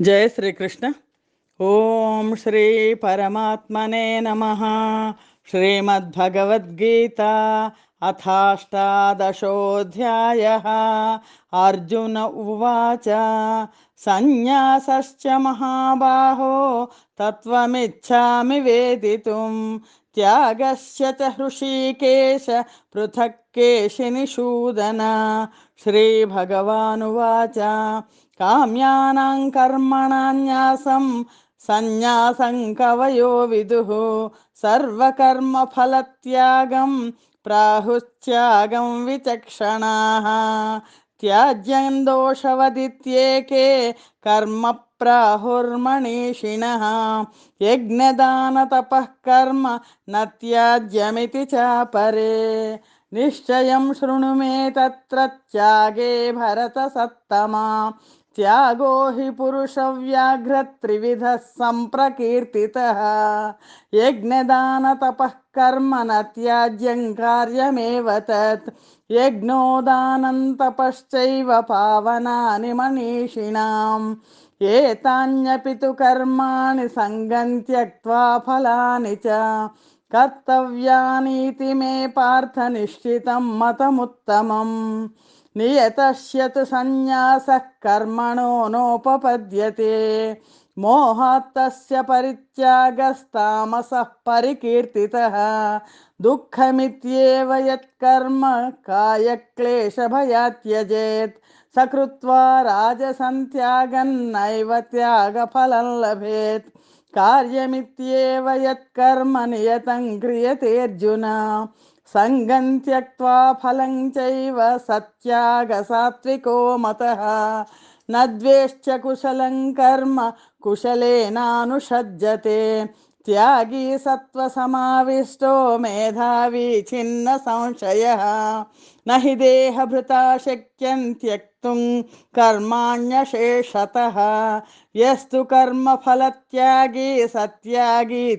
जय श्री कृष्ण ओम श्री परमात्मने नमः। श्रीमद्भगवद्गीता अथाष्टादशोऽध्यायः। अर्जुन उवाच, सन्न्यासश्च महाबाहो, तत्त्वमिच्छामि वेदितुं त्यागस्य च हृषीकेश पृथक् केशिनिषूदन श्रीभगवानुवाच। काम्यानां कर्मणान्यासं सन्न्यासं कवयो विदुः। सर्वकर्मफलत्यागं प्राहुस्त्यागं विचक्षणाः। त्याज्यं दोषवदित्येके कर्म యజ్ఞదానతపః కర్మ న త్యాజ్యమితి చాపరే నిశ్చయం శృణు మే తత్ర త్యాగే భరత సత్తమా త్యాగో హి పురుషవ్యాఘ్ర త్రివిధ సంప్రకీర్తితః యజ్ఞదానతపః కర్మ న త్యాజ్యం కార్యమేవ తత్ యజ్ఞోదానం తపశ్చైవ పావనాని एतान्यपि तु कर्माणि सङ्गं त्यक्त्वा फलानि च कर्तव्यानीति मे पार्थ निश्चितं मतमुत्तमम्। नियतस्य तु सन्न्यासः कर्मणो नोपपद्यते। मोहात्तस्य परित्यागस्तामसः परिकीर्तितः। दुःखमित्येव यत्कर्म कायक्लेशभया त्यजेत्। సకృత్వా రాజసంత్యాగన్నైవ త్యాగఫలం లభేత్. కార్యమిత్యేవ యత్కర్మ నియతం క్రియతేऽర్జున సంగం త్యక్వా ఫలం చైవ సత్యాగ సాత్వికో మత. నద్వేష్ట కుశలం కర్మ కుశలేనానుషజ్జతే. త్యాగీ సత్వసమావిష్టో మేధావి చిన్న సంశయ. నహి దేహభృతా శక్యం త్యక్ कर्तुं कर्माण्यशेषतः। यस्तु कर्मफलत्यागी सत्यागीत्यभिधीयते।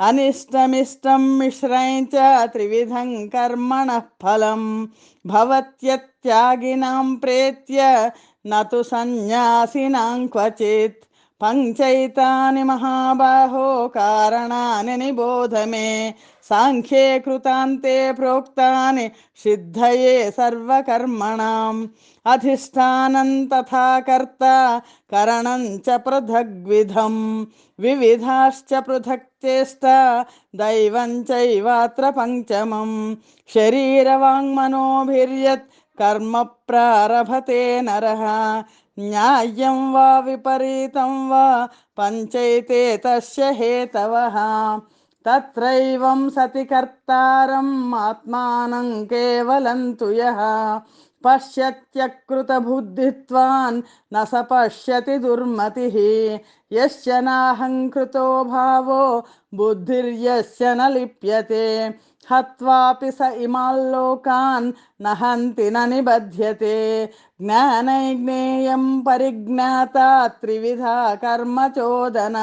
अनिष्टमिष्टं मिश्रं च त्रिविधं कर्मणः फलं। भवत्यत्यागिनां प्रेत्य न तु सन्न्यासिनां क्वचित्। पञ्चैतानि महाबाहो कारणानि निबोध मे। సాంఖ్యే కృతాంతే ప్రోక్తాని సిద్ధయే సర్వకర్మణాం అధిష్టానం తథా కర్త కరణం చ పృథగ్విధం వివిధాశ్చ పృథక్ చేష్ట దైవం చైవాత్ర పంచమం శరీరవాంగ్మనోభిర్యత్ కర్మ ప్రారభతే నర న్యాయం వా విపరీతం వా పంచైతే తస్య హేతవ తత్రైవం సతి కర్తారం ఆత్మానం కేవలం తు యः. పశ్యత్యకృతబుద్ధిత్వాన్ న స పశ్యతి దుర్మతిः. యస్య నాహంకృతో భావో బుద్ధిర్యస్య న లిప్యతే. హత్వాపి స ఇమాల్లోకాన్ నహంతి న నిబధ్యతే. జ్ఞానైజ్ఞేయం పరిజ్ఞాత త్రివిధ కర్మచోదన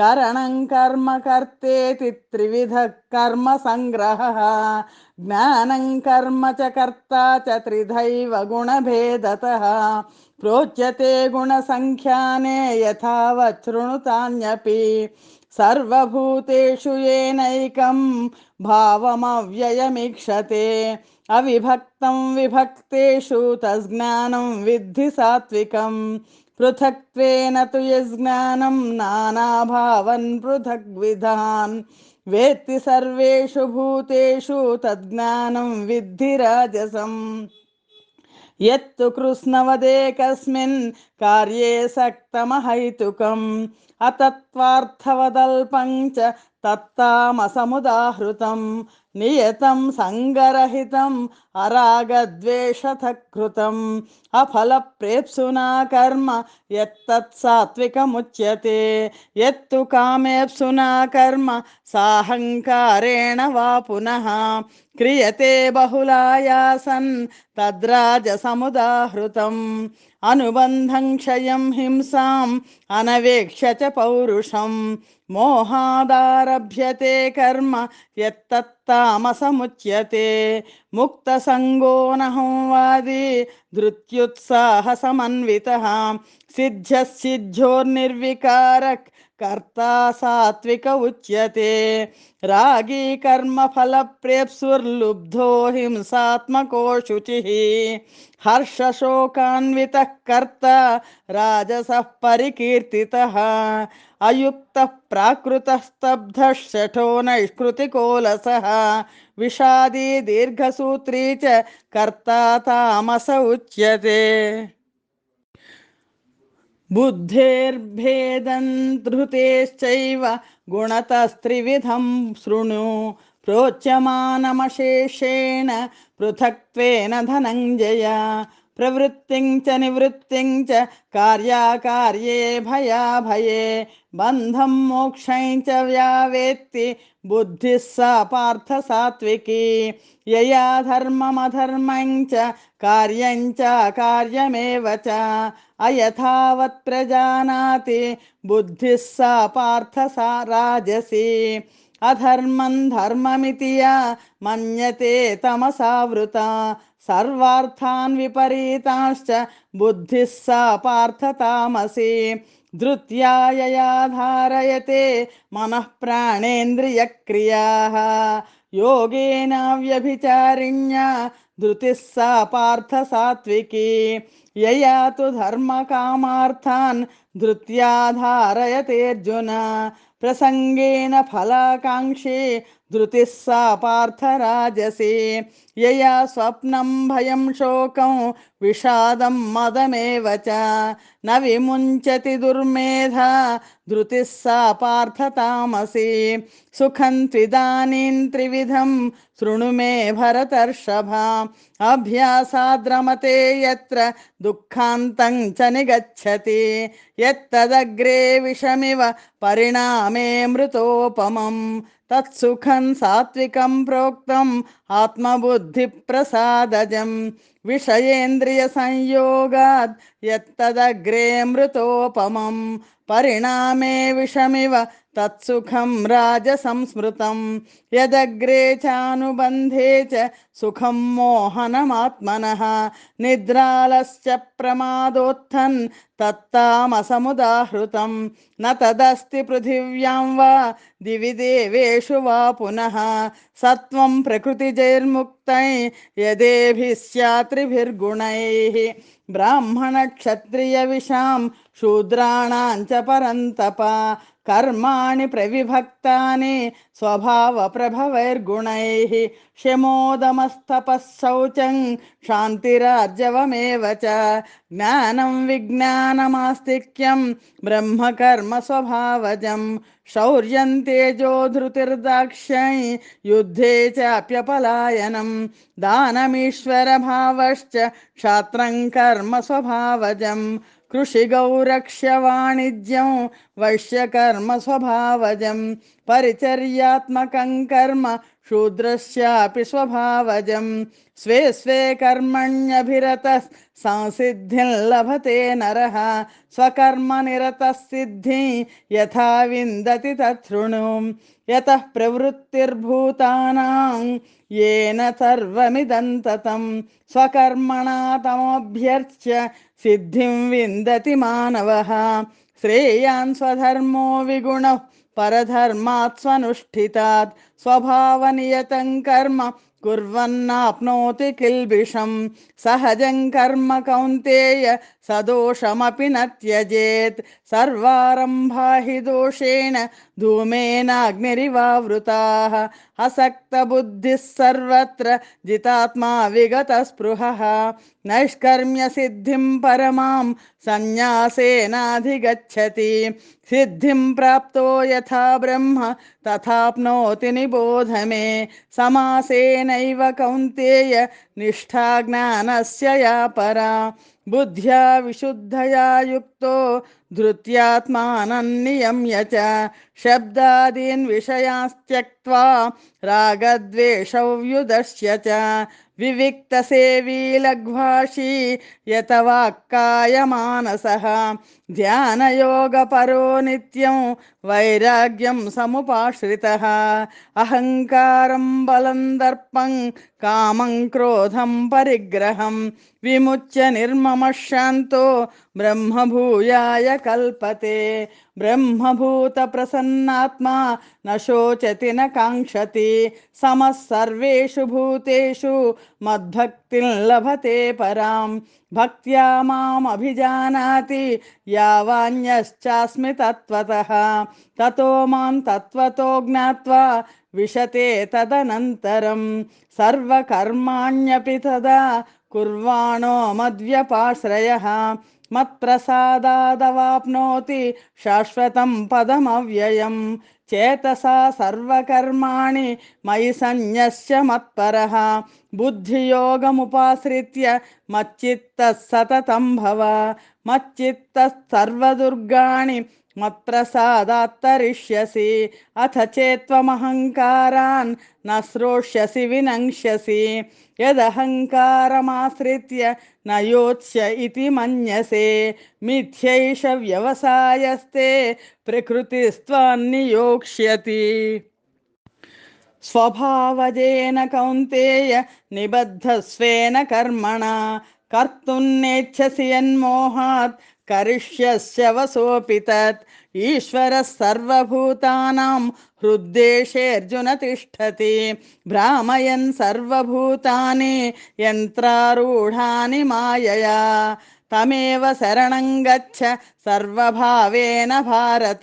करणं कर्म कर्तेति त्रिविधः कर्मसङ्ग्रहः ज्ञानं कर्म च कर्ता च त्रिधैव गुणभेदतः। प्रोच्यते गुणसङ्ख्याने यथावच्छृणुतान्यपि सर्वभूतेषु येनैकं भावमव्ययमीक्षते। अविभक्तं विभक्तेषु तज्ज्ञानं विद्धि सात्विकम्। पृथक्त्वेन तु यज्ज्ञानं नानाभावन् पृथग्विधान्। वेत्ति सर्वेषु भूतेषु तज्ज्ञानं विद्धि राजसम्। यत्तु कृत्स्नवदेकस्मिन् कार्ये सक्तमहैतुकम्। अतत् त्वार्थवदल्पं च तत्तामसमुदाहृतं, नियतं सङ्गरहितम् अरागद्वेषथकृतम् अफलप्रेप्सुना कर्म, यत्तत् सात्विकमुच्यते। यत्तु कामेप्सुना कर्म, साहङ्कारेण वा पुनः। क्रियते बहुलायासन्, तद्राजसमुदाहृतम्। अनुबन्धं क्षयं हिंसाम्, अनवेक्ष्य च पौरुष पौरुषं मोहादारभ्यते कर्म यत्तत्तामसमुच्यते। मुक्तसङ्गो न होवादी धृत्युत्साहसमन्वितः सिद्ध्यसिद्ध्योर्निर्विकारक् कर्ता सात्विक उच्यते। रागी कर्म फल कर्मफलप्रेप्सुर्लुब्धो हिंसात्मको शुचिः हर्षशोकान्वितः कर्ता राजसः परिकीर्तितः। शठो नैष्कृति नैष्कृतिकोलसः। विषादी दीर्घसूत्री च कर्ता तामस उच्यते। बुद्धेर्भेदं धृतेश्चैव गुणतस्त्रिविधं शृणु। प्रोच्यमानमशेषेण पृथक्त्वेन धनञ्जय। प्रवृत्तिं च निवृत्तिं च कार्याकार्ये भयाभये। बन्धं मोक्षं व्यावेत्ति, बुद्धिः सा पार्थ सात्विकी यया धर्ममधर्मं च, कार्यं च कार्यमेव च। अयथावत् प्रजानाति, बुद्धिः सा पार्थ सा राजसी। अधर्मं धर्ममिति या मन्यते तमसावृता। सर्वार्थान् विपरीताश्च बुद्धिः सा पार्थतामसि। धृत्या यया धारयते मनः प्राणेन्द्रियक्रियाः। योगेन व्यभिचारिण्या धृतिः सा पार्थ सात्विकी यया तु धर्मकामार्थान् धृत्या धारयतेऽर्जुन ప్రసంగేన ఫలాకాంక్షే धृतिः सा पार्थराजसी यया स्वप्नं भयं शोकं, विषादं मदमेव च। न विमुञ्चति दुर्मेधा धृतिः सा पार्थतामसि सुखं त्विदानीं त्रिविधं, शृणु मे भरतर्षभा। अभ्यासाद्रमते यत्र दुःखान्तं च निगच्छति। यत्तदग्रे तत्सुखं सात्विकं प्रोक्तम् आत्मबुद्धिप्रसादजम् विषयेन्द्रियसंयोगात् यत्तदग्रे मृतोपमं परिणामे विषमिव तत्सुखं राजसंस्मृतं, यदग्रे चानुबन्धे च सुखं मोहनमात्मनः, निद्रालश्च प्रमादोत्थन्, तत्तामसमुदाहृतं, न तदस्ति पृथिव्यां वा, दिवि देवेषु वा पुनः सत्वं प्रकृतिजैर्मुक्तै, यदेभिः स्यात्रिभिर्गुणैः ब्राह्मणक्षत्रियविषां शूद्राणां च कर्माणि प्रविभक्तानि स्वभावप्रभवैर्गुणैः शमोदमस्तपः शौचं शान्तिरार्जवमेव च। ज्ञानं विज्ञानमास्तिक्यं ब्रह्मकर्म स्वभावजं शौर्यं तेजो धृतिर्दाक्ष्यै युद्धे चाप्यपलायनं दानमीश्वरभावश्च क्षात्रं कर्म स्वभावजं कृषिगौरक्ष्यवाणिज्यं वैश्यकर्म स्वभावजं परिचर्यात्मकं कर्म शूद्रस्यापि स्वभावजं स्वे स्वे कर्मण्यभिरतः సంసిద్ధిం లభతే నర స్వకర్మ నిరత సిద్ధి యథా విందతి తృణు యత ప్రవృత్తిర్భూతానాం ఏన సర్వమిదంతతం స్వకర్మణా తమోభ్యర్చ్య సిద్ధిం విందతి మానవ శ్రేయాన్ స్వధర్మో విగుణ పరధర్మాత్స్వనుష్ఠితాత్ స్వభావనియతం కర్మ कुर्वन्नाप्नोति किल्बिषं सहजं कर्म कौन्तेय सदोषमपि न त्यजेत् सर्वारम्भा हि दोषेण धूमेनाग्निरिवावृताः। असक्तबुद्धिः सर्वत्र जितात्मा विगतस्पृहः। नैष्कर्म्यसिद्धिं परमां सन्न्यासेनाधिगच्छति। सिद्धिं प्राप्तो यथा ब्रह्म, तथाप्नोति निबोध मे। समासेनैव कौन्तेय निष्ठा ज्ञानस्य या परा बुद्ध्या विशुद्धया युक्तो धृत्यात्मानन्नियम्य च शब्दादीन् विषयांस्त्यक्त्वा रागद्वेषौ व्युदश्य వివిక్తసేవీ లఘ్వాషీ యతవాక్కాయ మానస ధ్యానయోగపరో నిత్యం వైరాగ్యం సముపాశ్రిత అహంకారం బలం దర్పం కామం క్రోధం పరిగ్రహం విముచ్య నిర్మమ శాంతో బ్రహ్మభూయాయ కల్పతే ब्रह्मभूतप्रसन्नात्मा न शोचति न काङ्क्षति समः भूतेषु मद्भक्तिं लभते परां। भक्त्या मामभिजानाति यावान्यश्चास्मि तत्त्वतः। ततो माँ तत्त्वतो ज्ञात्वा विशते तदनन्तरं सर्वकर्माण्यपि तदा कुर्वाणो मद्व्यपाश्रयः। మత్ప్రసాదాదవాప్నోతి శాశ్వతం పదమవ్యయం. చేతసా సర్వకర్మాణి మయి సన్యస్య మత్పర. బుద్ధియోగముపాశ్రిత్య మచ్చిత్త సతతం భవ. మచ్చిత్త సర్వదుర్గాణి మత్ప్రసాదాత్తరిష్యసి. అథ చేత్వమహంకారాన్ న వినంక్ష్యసి యదహంకారమాశ్రిత్య నయోత్స్య ఇది మన్యసే. మిథ్యైష వ్యవసాయస్తే ప్రకృతిస్త్వాన్నియోక్ష్యతి. స్వభావజేన కౌంతేయ నిబద్ధస్వేన కర్మణ. కర్తున్నేచ్ఛసి యన్మోహాత్ కరిష్యస్యవసోపి తత్. ఈశ్వర సర్వభూతానాం హృద్దేశే అర్జున తిష్టతి. భ్రామయన్ సర్వభూతాని యంత్రారూఢాని మాయయా. తమేవ శరణం గచ్చ सर्वभावेन भारत।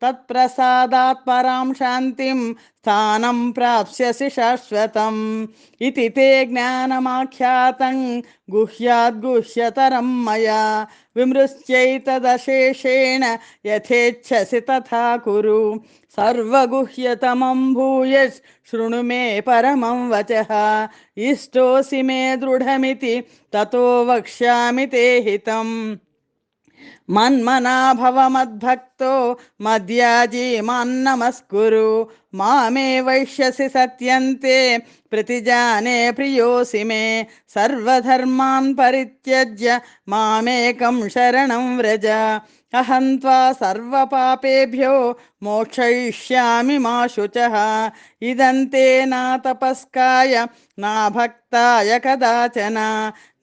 तत्प्रसादात् परां शान्तिं स्थानं प्राप्स्यसि शाश्वतम्। इति ते ज्ञानमाख्यातं गुह्याद्गुह्यतरं मया। विमृश्यैतदशेषेण यथेच्छसि तथा कुरु। सर्वगुह्यतमं भूय शृणु मे परमं वचः। इष्टोऽसि मे दृढमिति ततो वक्ष्यामि ते हितम्। మన్మనాభవ మద్భక్తో మద్యాజీ మాన్నమస్కురు. మామే వైష్యసి సత్యంతే ప్రతిజానే ప్రియోసి మే. సర్వధర్మాన్ పరిత్యజ్య మామేకం శరణం వ్రజ. అహం త్వా సర్వపాపేభ్యో మోక్షయిష్యామి మా శుచ. ఇదంతే నా తపస్కాయ నా భక్తాయ కదాచన.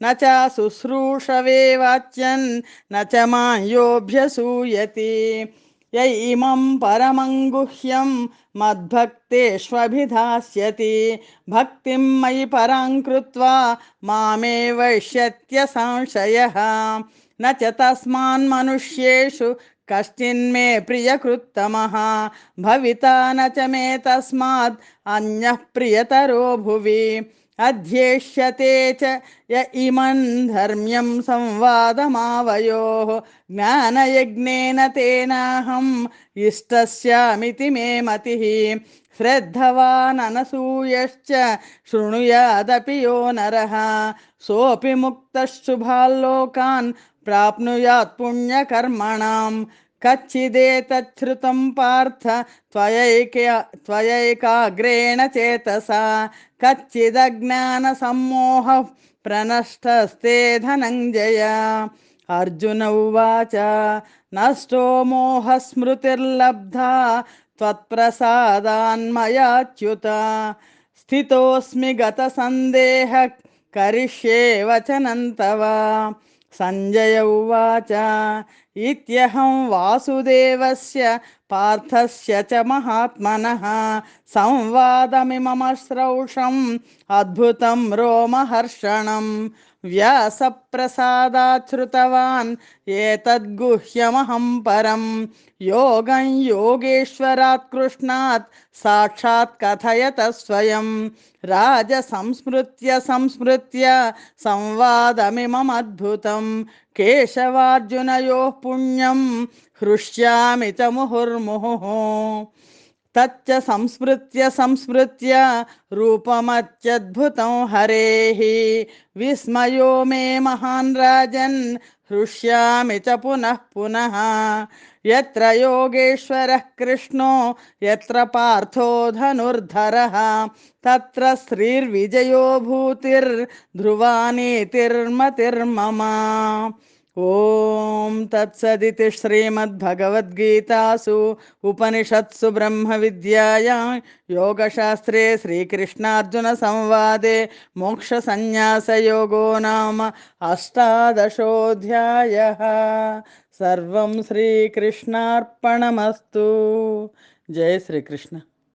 न च शुश्रूषवे वाच्यन्, न च मायोऽभ्यसूयति य इमं परमं गुह्यं मद्भक्तेष्वभिधास्यति। भक्तिं मयि परां कृत्वा मामे न च तस्मान्मनुष्येषु कश्चिन्मे प्रियकृत्तमः। भविता न च मे तस्मात् अन्यः प्रियतरो भुवि। अध्येष्यते च य इमं धर्म्यं संवादमावयोः ज्ञानयज्ञेन तेनाहम् इष्टस्यामिति मे मतिः श्रद्धवाननसूयश्च शृणुयादपि यो नरः सोऽपि मुक्तः शुभाल्लोकान् प्राप्नुयात् కచ్చిదే తృతం పార్థ త్వయైక త్వయైకాగ్రేణ చేతసా కచ్చిదజ్ఞాన సమ్మోహ ప్రనష్టస్తే ధనంజయ అర్జున ఉచ నష్టో మోహ స్మృతిర్లబ్ధా త్వత్ప్రసాదాన్మయాచ్యుత స్థితోస్మి గత సందేహ కరిష్యే వచనంతవా सञ्जय उवाच। इत्यहं वासुदेवस्य पार्थस्य च महात्मनः। संवादमिमम श्रौषम् अद्भुतं रोमहर्षणं व्यासप्रसादात् श्रुतवान् एतद्गुह्यमहं परं योगं योगेश्वरात् कृष्णात् साक्षात् कथयत स्वयं। राजसंस्मृत्य संस्मृत्य संवादमिममद्भुतं केशवार्जुनयोः पुण्यं हृष्यामि च मुहुर्मुहुः। तच्च संस्मृत्य संस्मृत्य रूपमत्यद्भुतं हरेः। विस्मयो मे महान् राजन्, हृष्यामि च पुनः पुनः। यत्र योगेश्वरः कृष्णो, यत्र पार्थो धनुर्धरः, तत्र श्रीर्विजयो ఓం తత్సదితి శ్రీమద్భగవద్గీతాసు ఉపనిషత్సు బ్రహ్మ విద్యాయా యోగశాస్త్రే శ్రీకృష్ణార్జున సంవాదే మోక్ష సన్యాసయోగో నామ అష్టాదశోధ్యాయ. సర్వం శ్రీకృష్ణార్పణమస్తు. జయ శ్రీకృష్ణ.